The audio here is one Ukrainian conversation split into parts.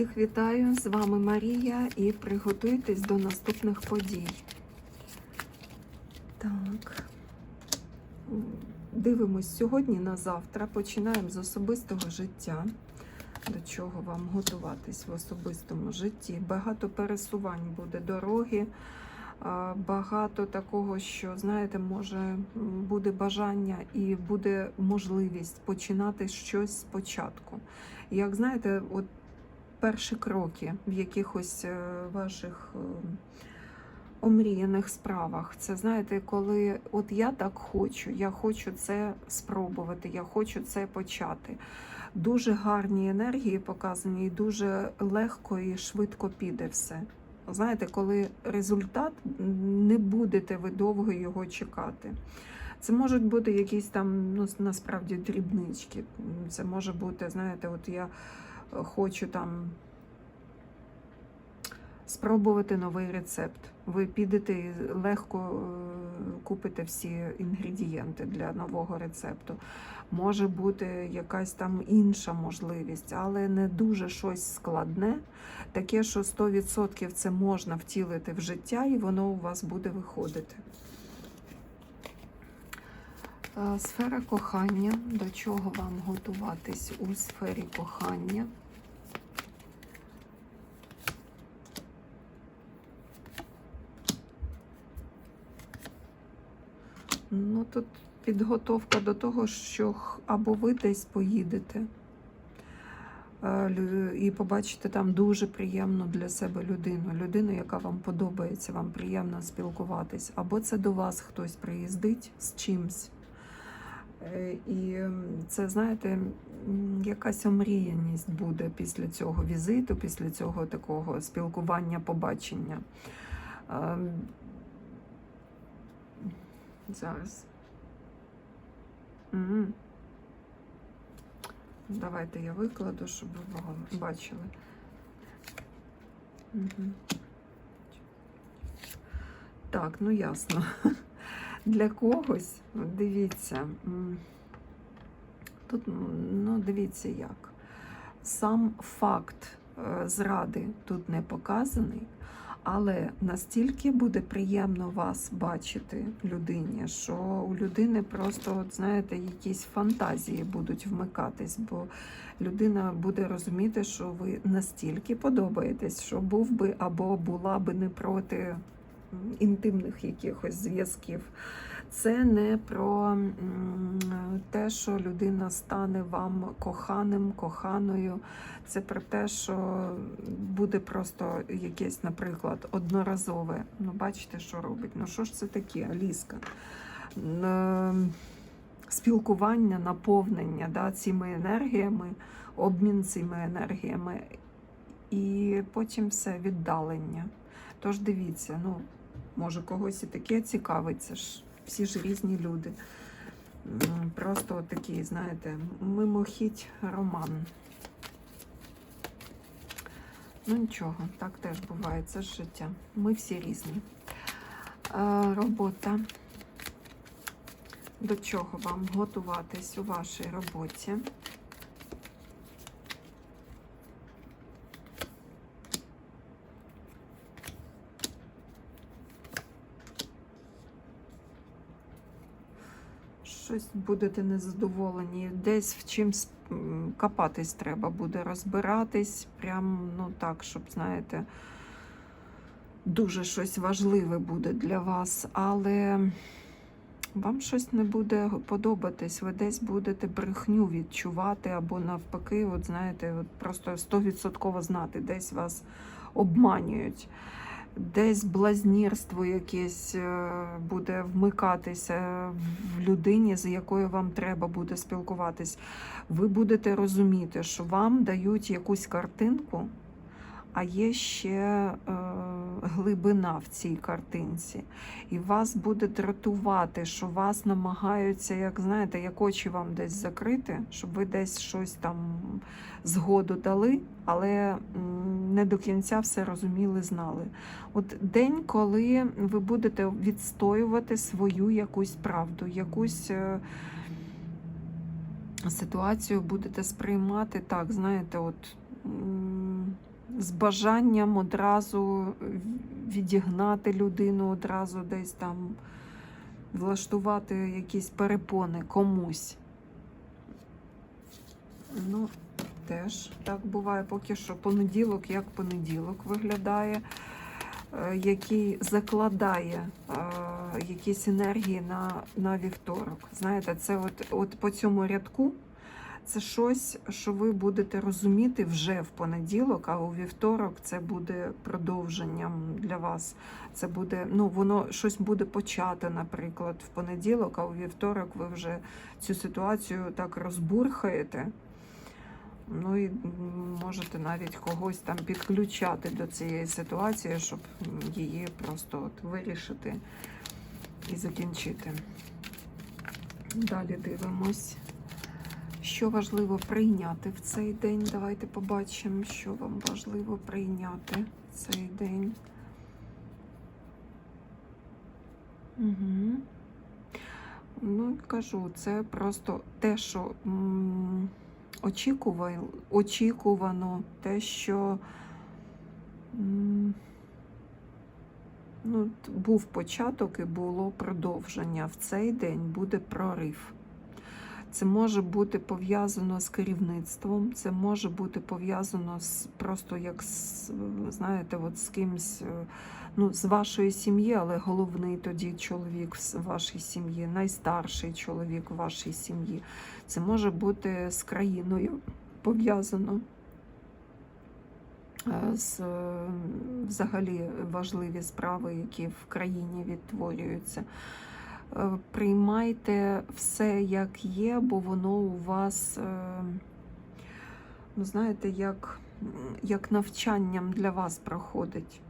Всіх вітаю! З вами Марія і приготуйтесь до наступних подій. Так. Дивимось сьогодні на завтра. Починаємо з особистого життя. До чого вам готуватись в особистому житті? Багато пересувань буде дороги, багато такого, що, знаєте, може буде бажання і буде можливість починати щось спочатку. Як знаєте, от перші кроки в якихось е, ваших е, омріяних справах. Це знаєте, коли от я так хочу, я хочу це спробувати, я хочу це почати. Дуже гарні енергії показані, і дуже легко і швидко піде все. Знаєте, коли результат не будете ви довго його чекати. Це можуть бути якісь там, ну насправді дрібнички. Це може бути, знаєте, от я хочу там спробувати новий рецепт. Ви підете і легко е, купите всі інгредієнти для нового рецепту. Може бути якась там інша можливість, але не дуже щось складне, таке, що 100% це можна втілити в життя, і воно у вас буде виходити. Е, Сфера кохання. До чого вам готуватись у сфері кохання? Ну, тут підготовка до того, що або ви десь поїдете е, і побачите там дуже приємну для себе людину, людину, яка вам подобається, вам приємно спілкуватись, або це до вас хтось приїздить з чимсь. Е, І це, знаєте, якась омріяність буде після цього візиту, після цього такого спілкування, побачення. Зараз. Мгм. Давайте я викладу, щоб ви бачили. Мгм. Так, ну ясно. Для когось, дивіться, тут, ну, дивіться як. Сам факт е, зради тут не показаний, але настільки буде приємно вас бачити людині, що у людини просто, от, знаєте, якісь фантазії будуть вмикатись, бо людина буде розуміти, що ви настільки подобаєтесь, що був би або була би не проти інтимних якихось зв'язків. Це не про те, що людина стане вам коханим, коханою. Це про те, що буде просто якесь, наприклад, одноразове. Ну, бачите, що робить. Ну, що ж це таке, Аліска? Е, Спілкування, наповнення да, цими енергіями, обмін цими енергіями, і потім все віддалення. Тож дивіться, ну, може когось і таке цікавиться ж. Всі ж різні люди. Просто такий, знаєте, мимохідь роман. Ну нічого, так теж буває, це ж життя. Ми всі різні. Е, робота. До чого вам готуватись у вашій роботі? Щось будете незадоволені, десь в чимсь копатись треба буде, розбиратись, прям ну так, щоб, знаєте, дуже щось важливе буде для вас, але вам щось не буде подобатись, ви десь будете брехню відчувати, або навпаки, от знаєте, от просто 100% знати, десь вас обманюють. Десь блазнірство якесь е, буде вмикатися в людині, з якою вам треба буде спілкуватись. Ви будете розуміти, що вам дають якусь картинку, а є ще е, глибина в цій картинці. І вас буде дратувати, що вас намагаються, як знаєте, як очі вам десь закрити, щоб ви десь щось там згоду дали, але не до кінця все розуміли, знали. От день, коли ви будете відстоювати свою якусь правду, якусь е, ситуацію будете сприймати так, знаєте, от з бажанням одразу відігнати людину, одразу десь там влаштувати якісь перепони комусь. Ну, теж так буває поки що понеділок, як понеділок виглядає, е, який закладає е, якісь енергії на, на вівторок. Знаєте, це от, от по цьому рядку це щось, що ви будете розуміти вже в понеділок, а у вівторок це буде продовженням для вас. Це буде, ну воно щось буде почати, наприклад, в понеділок, а у вівторок ви вже цю ситуацію так розбурхаєте. Ну і можете навіть когось там підключати до цієї ситуації, щоб її просто от вирішити і закінчити. Далі дивимось. Що важливо прийняти в цей день? Давайте побачимо, що вам важливо прийняти в цей день. Угу. Ну, кажу, це просто те, що очікувано, те, що ну, був початок і було продовження. В цей день буде прорив. Це може бути пов'язано з керівництвом, це може бути пов'язано з просто як з, знаєте, от з кимсь, е, ну, з вашої сім'ї, але головний тоді чоловік в вашій сім'ї, найстарший чоловік в вашій сім'ї. Це може бути з країною пов'язано. е, З е, взагалі важливі справи, які в країні відтворюються. Е, Приймайте все як є, бо воно у вас, е, ну, знаєте, як, як навчанням для вас проходить,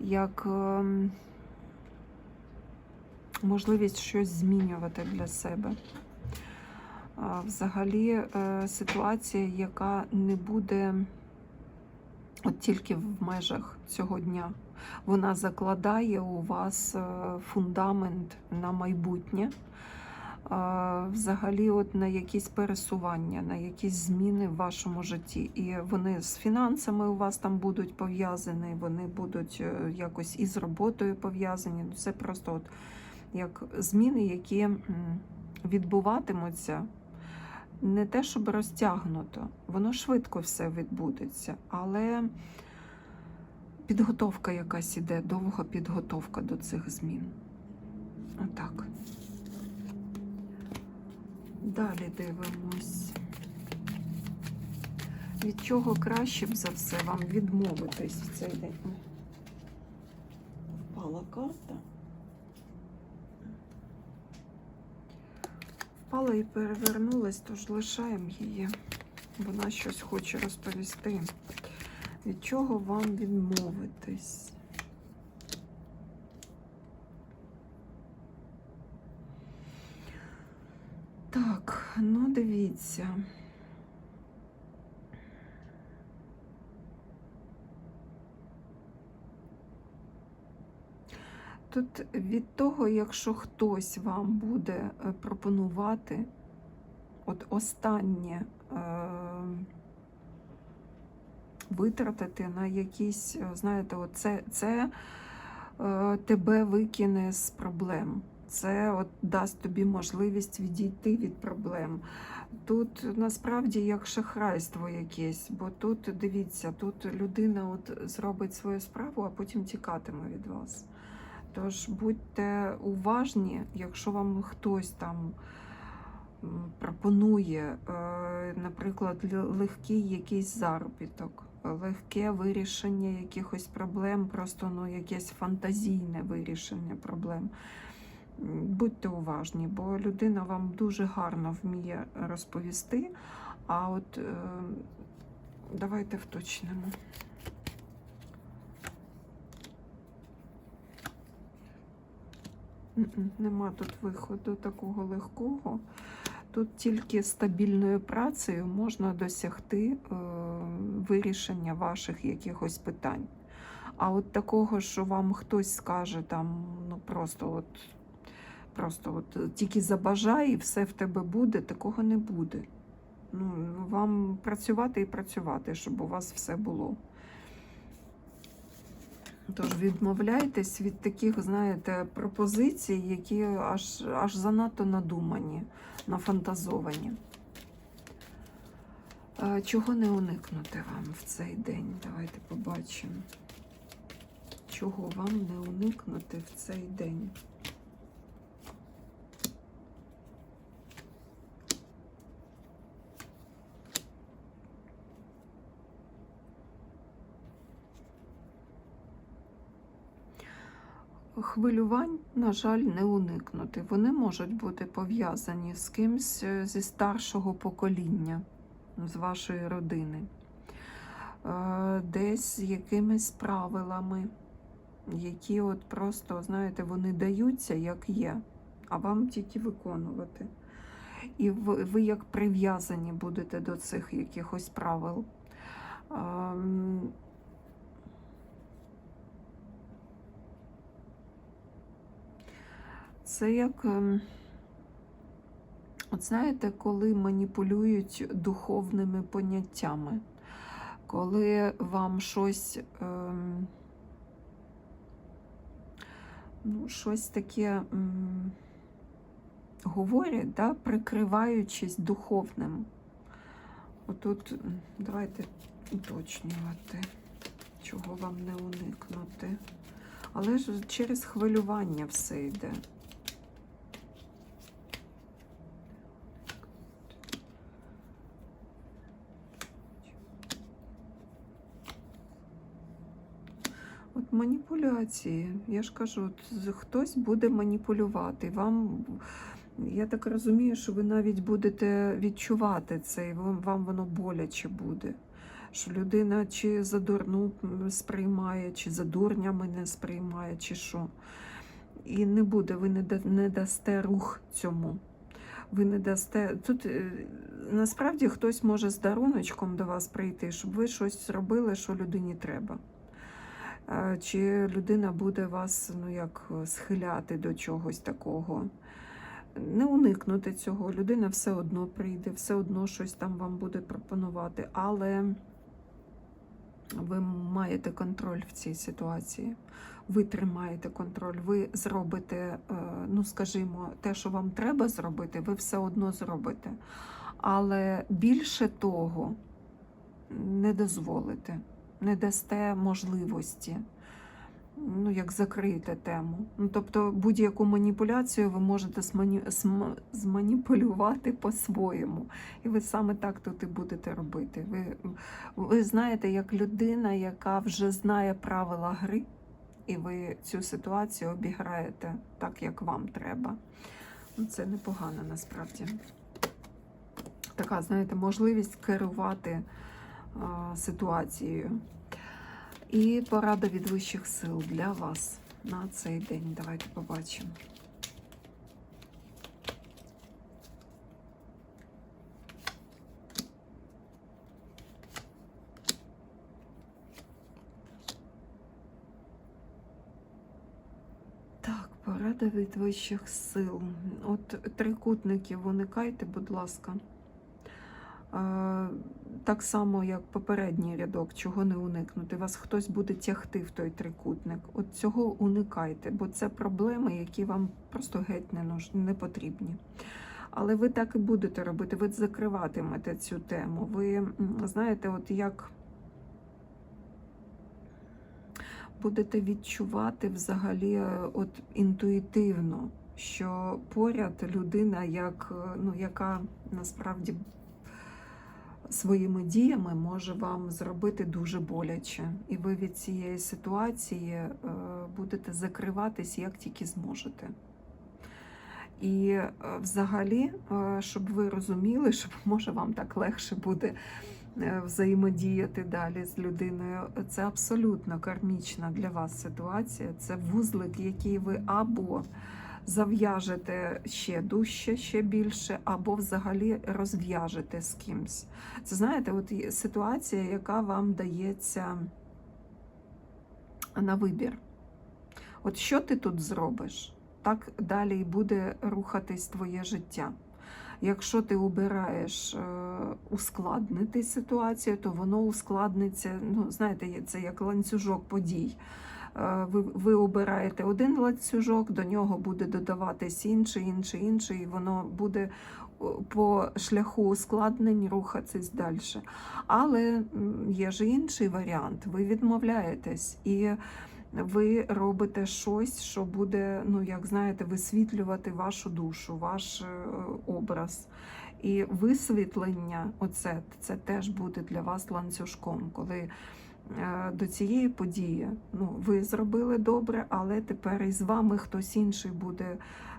як ем, можливість щось змінювати для себе. Взагалі е, ситуація, яка не буде от тільки в межах цього дня. Вона закладає у вас е, фундамент на майбутнє, е, взагалі, от на якісь пересування, на якісь зміни в вашому житті. І вони з фінансами у вас там будуть пов'язані, вони будуть е, якось із роботою пов'язані. Ну, Це просто от як зміни, які відбуватимуться. Не те, щоб розтягнуто, воно швидко все відбудеться, але підготовка якась іде, довга підготовка до цих змін. Отак. Далі дивимось. Від чого краще б за все вам відмовитись в цей день? Впала карта. Впала і перевернулась, тож лишаємо її. Вона щось хоче розповісти. Від чого вам відмовитись? Так, ну дивіться. Тут від того, якщо хтось вам буде е, пропонувати от останнє е, витратити на якісь, е, знаєте, це, це е, тебе викине з проблем. Це от дасть тобі можливість відійти від проблем. Тут насправді як шахрайство якесь, бо тут дивіться, тут людина от зробить свою справу, а потім тікатиме від вас. Тож будьте уважні, якщо вам хтось там пропонує, е, наприклад, легкий якийсь заробіток, легке вирішення якихось проблем, просто ну, якесь фантазійне вирішення проблем. Будьте уважні, бо людина вам дуже гарно вміє розповісти. А от е, давайте вточнимо. Нема тут виходу такого легкого. Тут тільки стабільною працею можна досягти е, вирішення ваших якихось питань. А от такого, що вам хтось скаже, там, ну просто от, просто от тільки забажай і все в тебе буде, такого не буде. Ну, вам працювати і працювати, щоб у вас все було. Тож відмовляйтесь від таких, знаєте, пропозицій, які аж, аж занадто надумані, нафантазовані. Чого не уникнути вам в цей день? Давайте побачимо. Чого вам не уникнути в цей день? Хвилювань, на жаль, не уникнути. Вони можуть бути пов'язані з кимсь е, зі старшого покоління, з вашої родини, Е, десь з якимись правилами, які от просто, знаєте, вони даються, як є, а вам тільки виконувати. І ви, ви як прив'язані будете до цих якихось правил. Ем, Це як, ем, от знаєте, коли маніпулюють духовними поняттями, коли вам щось, ем, ну, щось таке м, говорять, да, прикриваючись духовним. Отут давайте уточнювати, чого вам не уникнути. Але ж через хвилювання все йде. От маніпуляції. Я ж кажу, хтось буде маніпулювати. Вам, я так розумію, що ви навіть будете відчувати це, і вам, воно боляче буде. Що людина чи за дурну сприймає, чи за дурнями не сприймає, чи що. І не буде, ви не, дасте рух цьому. Ви не дасте. Тут е, насправді хтось може з даруночком до вас прийти, щоб ви щось зробили, що людині треба. Чи людина буде вас ну, як е, схиляти до чогось такого? Не уникнути цього. Людина все одно прийде, все одно щось там вам буде пропонувати, але ви маєте контроль в цій ситуації. Ви тримаєте контроль, ви зробите, е, ну скажімо, те, що вам треба зробити, ви все одно зробите. Але більше того не дозволите не дасте можливості, ну, як закрити тему. Ну, тобто будь-яку маніпуляцію ви можете смані... см- зманіпулювати по-своєму. І ви саме так тут і будете робити. Ви, ви знаєте, як людина, яка вже знає правила гри, і ви цю ситуацію обіграєте так, як вам треба. Ну, Це непогано насправді. Така, знаєте, можливість керувати ситуацією. І порада від вищих сил для вас на цей день. Давайте побачимо. Порада від вищих сил. От трикутників уникайте, будь ласка. Так само, як попередній рядок, чого не уникнути. Вас хтось буде тягти в той трикутник. От цього уникайте, бо це проблеми, які вам просто геть не, нуж... не потрібні. Але ви так і будете робити, ви закриватимете цю тему. Ви знаєте, от як будете відчувати взагалі е, от інтуїтивно, що поряд людина, як, е, ну, яка насправді своїми діями може вам зробити дуже боляче. І ви від цієї ситуації е, будете закриватись як тільки зможете. І е, взагалі, е, щоб ви розуміли, щоб може вам так легше буде взаємодіяти далі з людиною, це абсолютно кармічна для вас ситуація. Це вузлик, який ви або зав'яжете ще дужче, ще більше, або взагалі розв'яжете з кимсь. Це знаєте, от ситуація, яка вам дається на вибір. От що ти тут зробиш? Так далі і буде рухатись твоє життя. Якщо ти обираєш е, ускладнити ситуацію, то воно ускладниться. Ну, знаєте, це як ланцюжок подій. Е, ви, ви обираєте один ланцюжок, до нього буде додаватись інший, інший, інший, і воно буде по шляху ускладнень рухатись далі. Але є ж інший варіант. Ви відмовляєтесь і ви робите щось, що буде, ну як знаєте, висвітлювати вашу душу, ваш е, образ. І висвітлення, оце це теж буде для вас ланцюжком, коли до цієї події ну, ви зробили добре, але тепер із вами хтось інший буде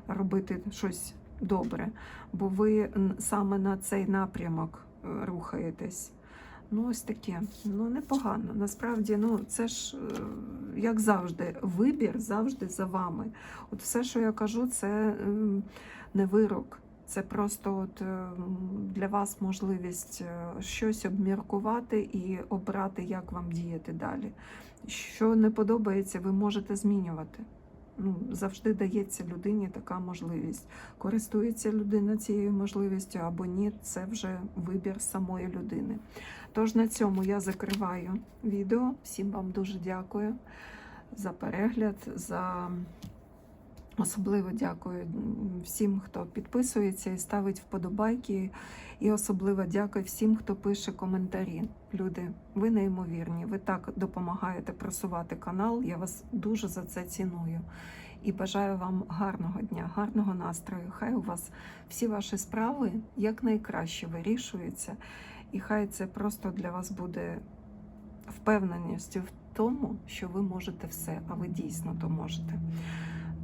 робити щось добре, бо ви саме на цей напрямок е, рухаєтесь. Ну, ось таке. Ну, непогано. Насправді, ну, це ж, е, як завжди, вибір завжди за вами. От все, що я кажу, це ем, не вирок. Це просто от ем, для вас можливість е, щось обміркувати і обрати, як вам діяти далі. Що не подобається, ви можете змінювати. Ну, завжди дається людині така можливість. Користується людина цією можливістю або ні, це вже вибір самої людини. Тож на цьому я закриваю відео. Всім вам дуже дякую за перегляд, за особливо дякую всім, хто підписується і ставить вподобайки. І особливо дякую всім, хто пише коментарі. Люди, ви неймовірні. Ви так допомагаєте просувати канал. Я вас дуже за це ціную. І бажаю вам гарного дня, гарного настрою. Хай у вас всі ваші справи якнайкраще вирішуються. І хай це просто для вас буде впевненістю в тому, що ви можете все, а ви дійсно то можете.